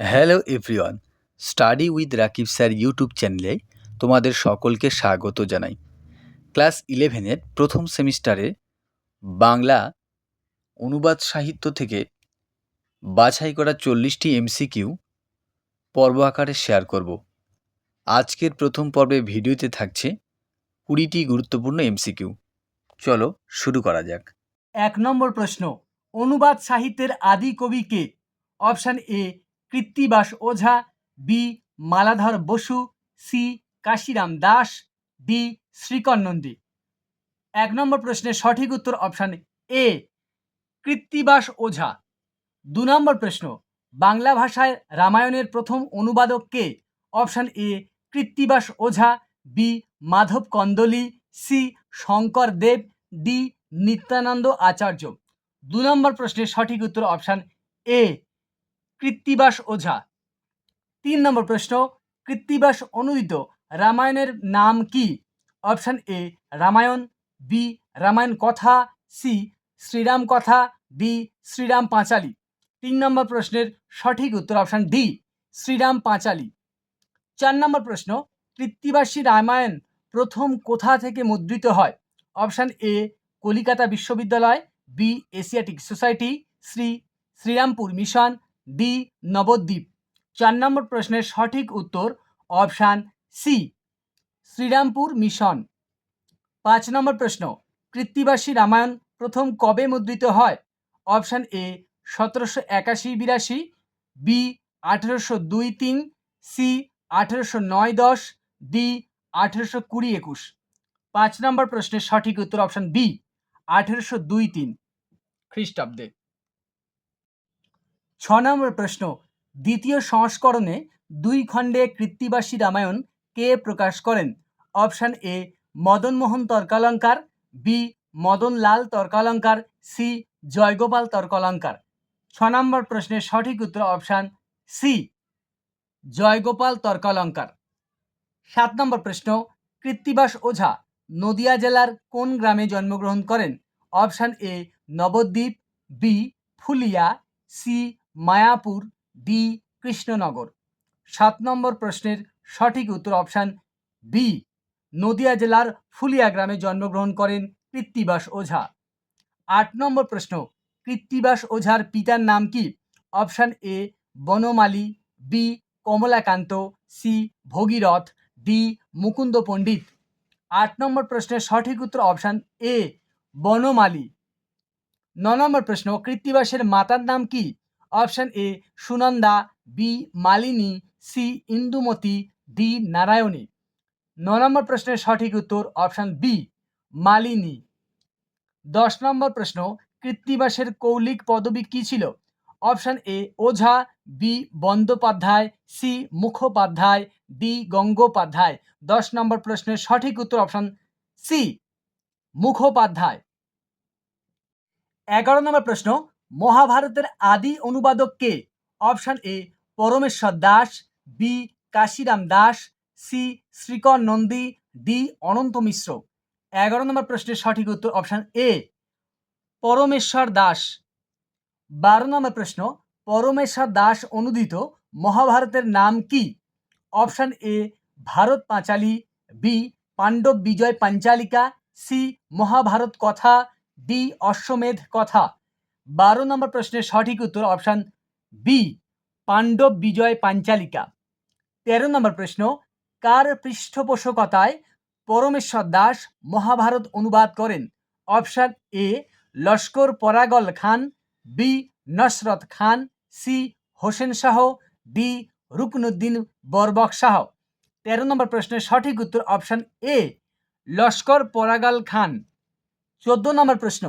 Hello everyone study with Rakib sir YouTube চ্যানেলে তোমাদের সকলকে স্বাগত জানাই। ক্লাস ইলেভেনের প্রথম সেমিস্টারে বাংলা অনুবাদ সাহিত্য থেকে বাছাই করা চল্লিশটি এমসিকিউ পর্ব আকারে শেয়ার করব। আজকের প্রথম পর্বে ভিডিওতে থাকছে কুড়িটি গুরুত্বপূর্ণ এমসিকিউ চলো শুরু করা যাক। এক নম্বর প্রশ্ন, অনুবাদ সাহিত্যের আদি কবি কে? Option A Krittibas Ojha, B Maladhar Basu, C Kashiram Das, D Shrikar Nandi. এক নম্বর প্রশ্নের সঠিক উত্তর অপশান এ, কৃত্তিবাস ওঝা। দু নম্বর প্রশ্ন, বাংলা ভাষায় রামায়ণের প্রথম অনুবাদক কে? Option A, Krittibas Ojha, B Madhav Kandali, C Shankar Dev, D Nityananda Acharya. দু নম্বর প্রশ্নের সঠিক উত্তর অপশান এ কৃত্তিবাস ওঝা। তিন নম্বর প্রশ্ন, কৃত্তিবাস অনুদিত রামায়ণের নাম কি? Option A Ramayan B Ramayan Katha C Shriram কথা ডি শ্রীরাম পাঁচালী। তিন নম্বর প্রশ্নের সঠিক উত্তর অপশান ডি শ্রীরাম পাঁচালী। চার নম্বর প্রশ্ন, কৃত্তিবাসী রামায়ণ প্রথম কোথা থেকে মুদ্রিত হয়? অপশান এ কলিকাতা বিশ্ববিদ্যালয় B Asiatic Society C Serampore mission D Nabadwip. চার নম্বর প্রশ্নের সঠিক উত্তর অপশান সি, শ্রীরামপুর মিশন। পাঁচ নম্বর প্রশ্ন, কৃত্তিবাসী রামায়ণ প্রথম কবে মুদ্রিত হয়? অপশান এ, সতেরোশো একাশি বিরাশি, বি, আঠেরোশো দুই তিন, সি, আঠেরোশো নয় দশ, ডি, আঠেরোশো কুড়ি একুশ। পাঁচ নম্বর প্রশ্নের সঠিক উত্তর অপশান বি, আঠেরোশো দুই তিন। খ্রিস্টাব্দে। ছ নম্বর প্রশ্ন, দ্বিতীয় সংস্করণে দুই খণ্ডে কৃত্তিবাসী রামায়ণ কে প্রকাশ করেন? Option A Madanmohan Tarkalankar, B Madanlal Tarkalankar, C, Jaygopal Tarkalankar. ছ নম্বর প্রশ্নের সঠিক উত্তর অপশান সি, জয়গোপাল তর্কালঙ্কার। সাত নম্বর প্রশ্ন, কৃত্তিবাস ওঝা নদিয়া জেলার কোন গ্রামে জন্মগ্রহণ করেন? Option A, Nabadwip, B, Phulia, C Mayapur B, Krishnanagar. সাত নম্বর প্রশ্নের সঠিক উত্তর অপশান বি। নদিয়া জেলার ফুলিয়া গ্রামে জন্মগ্রহণ করেন কৃত্তিবাস ওঝা। আট নম্বর প্রশ্ন, কৃত্তিবাস ওঝার পিতার নাম কি? Option A, Banamali, B, Kamalakanta, C, Bhagirath, D, Mukunda Pandit. আট নম্বর প্রশ্নের সঠিক উত্তর অপশান এ, বনমালী। ন নম্বর প্রশ্ন, কৃত্তিবাসের মাতার নাম কি? Option A Sunanda B Malini C Indumati D Narayani ন নম্বর প্রশ্নের সঠিক উত্তর অপশান বি মালিনী দশ নম্বর প্রশ্ন, কৃত্তিবাসের কৌলিক পদবী কি ছিল? Option A Ojha B Bandyopadhyay C Mukhopadhyay D Gangopadhyay. দশ নম্বর প্রশ্নের সঠিক উত্তর অপশান সি মুখোপাধ্যায়। এগারো নম্বর প্রশ্ন মহাভারতের আদি অনুবাদক কে? Option A, Parameshwar Das, B, Kashiram Das, C, Shrikar Nandi, D, Ananta Mishra. এগারো নম্বর প্রশ্নের সঠিক উত্তর অপশান এ, পরমেশ্বর দাস। বারো নম্বর প্রশ্ন, পরমেশ্বর দাস অনুদিত মহাভারতের নাম কি? Option A, Bharat Panchali, B, Pandav Bijay Panchalika, C, Mahabharat Katha, D, Ashwamedh Katha. বারো নম্বর প্রশ্নের সঠিক উত্তর অপশান বি, পাণ্ডব বিজয় পাঞ্চালিকা। তেরো নম্বর প্রশ্ন, কার পৃষ্ঠপোষকতায় পরমেশ্বর দাস মহাভারত অনুবাদ করেন? Option A, Laskar Paragal Khan, B, Nasrat Khan, C, Hossain Shah, D, Ruknuddin Barbak Shah. তেরো নম্বর প্রশ্নের সঠিক উত্তর অপশান এ, লস্কর পরাগল খান। চোদ্দ নম্বর প্রশ্ন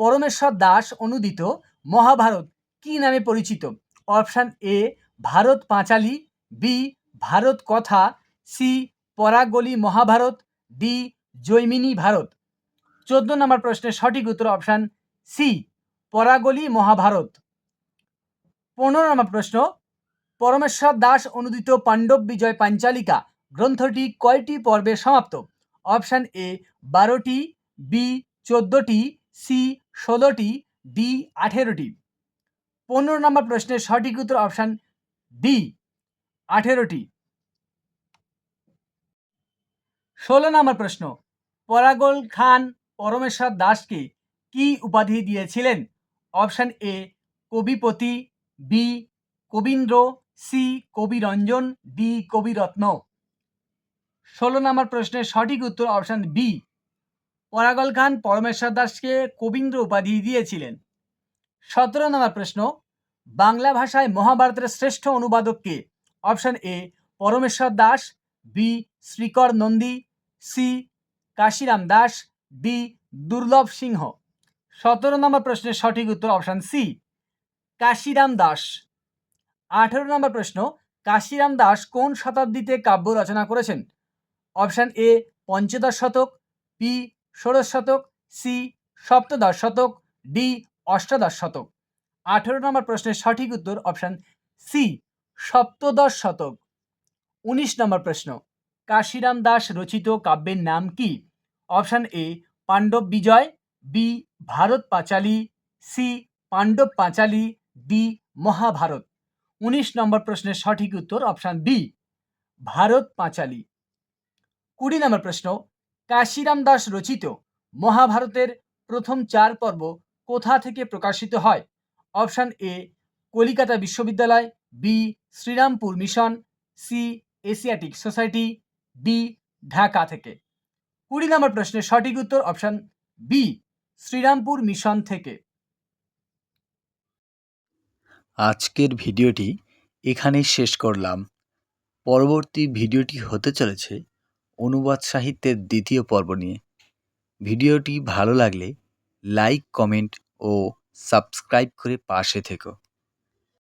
পরমেশ্বর দাস অনুদিত মহাভারত, কি নামে পরিচিত? Option A, Bharat Panchali, B, Bharat Katha, C, Paragali Mahabharat, D, Jaimini Bharat. চোদ্দ নম্বর প্রশ্নের সঠিক উত্তর অপশান সি, পরাগলি মহাভারত। পনেরো নম্বর প্রশ্ন, পরমেশ্বর দাস অনুদিত পাণ্ডব বিজয় পাঞ্চালিকা গ্রন্থটি কয়টি পর্বে সমাপ্ত? অপশান এ, বারোটি, বি, চোদ্দোটি, সি ষোলোটি ডি আঠেরোটি। পনেরো নম্বর প্রশ্নের সঠিক উত্তর অপশান ডি আঠেরোটি। ষোলো নম্বর প্রশ্ন, পরাগল খান পরমেশ্বর দাসকে কি উপাধি দিয়েছিলেন? Option A Kavipati B Kavindra C Kaviranjan D Kaviratna. ষোলো নম্বর প্রশ্নের সঠিক উত্তর অপশান বি পরাগল খান পরমেশ্বর দাসকে কবীন্দ্র উপাধি দিয়েছিলেন। সতেরো নম্বর প্রশ্ন, বাংলা ভাষায় মহাভারতের শ্রেষ্ঠ অনুবাদককে option A, Parameshwar Das, B, Shrikar Nandi, C, Kashiram Das, D, Durlabh Singha. সতেরো নম্বর প্রশ্নের সঠিক উত্তর অপশন সি, কাশিরাম দাস। আঠেরো নম্বর প্রশ্ন, কাশিরাম দাস কোন শতাব্দীতে কাব্য রচনা করেছেন? অপশন এ, পঞ্চদশ শতক, বি ষোড়শ শতক, সি সপ্তদশ শতক, ডি অষ্টাদশ শতক। আঠেরো নম্বর প্রশ্নের সঠিক উত্তর অপশন সি সপ্তদশ শতক। উনিশ নম্বর প্রশ্ন, কাশিরাম দাস রচিত কাব্যের নাম কি? Option A, Pandav Bijay, B Bharat Panchali, C Pandav Panchali, D Mahabharat. উনিশ নম্বর প্রশ্নের সঠিক উত্তর অপশন বি, ভারত পাঁচালী। কুড়ি নম্বর প্রশ্ন কাশিরাম দাস রচিত মহাভারতের প্রথম চার পর্ব কোথা থেকে প্রকাশিত হয়? অপশান এ কলিকাতা বিশ্ববিদ্যালয় B Serampore mission C Asiatic Society D Dhaka থেকে। কুড়ি নম্বর প্রশ্নের সঠিক উত্তর অপশান বি শ্রীরামপুর মিশন থেকে। আজকের ভিডিওটি এখানেই শেষ করলাম। পরবর্তী ভিডিওটি হতে চলেছে অনুবাদ সাহিত্যের দ্বিতীয় পর্ব নিয়ে। ভিডিওটি ভালো লাগলে লাইক কমেন্ট ও সাবস্ক্রাইব করে পাশে থেকো।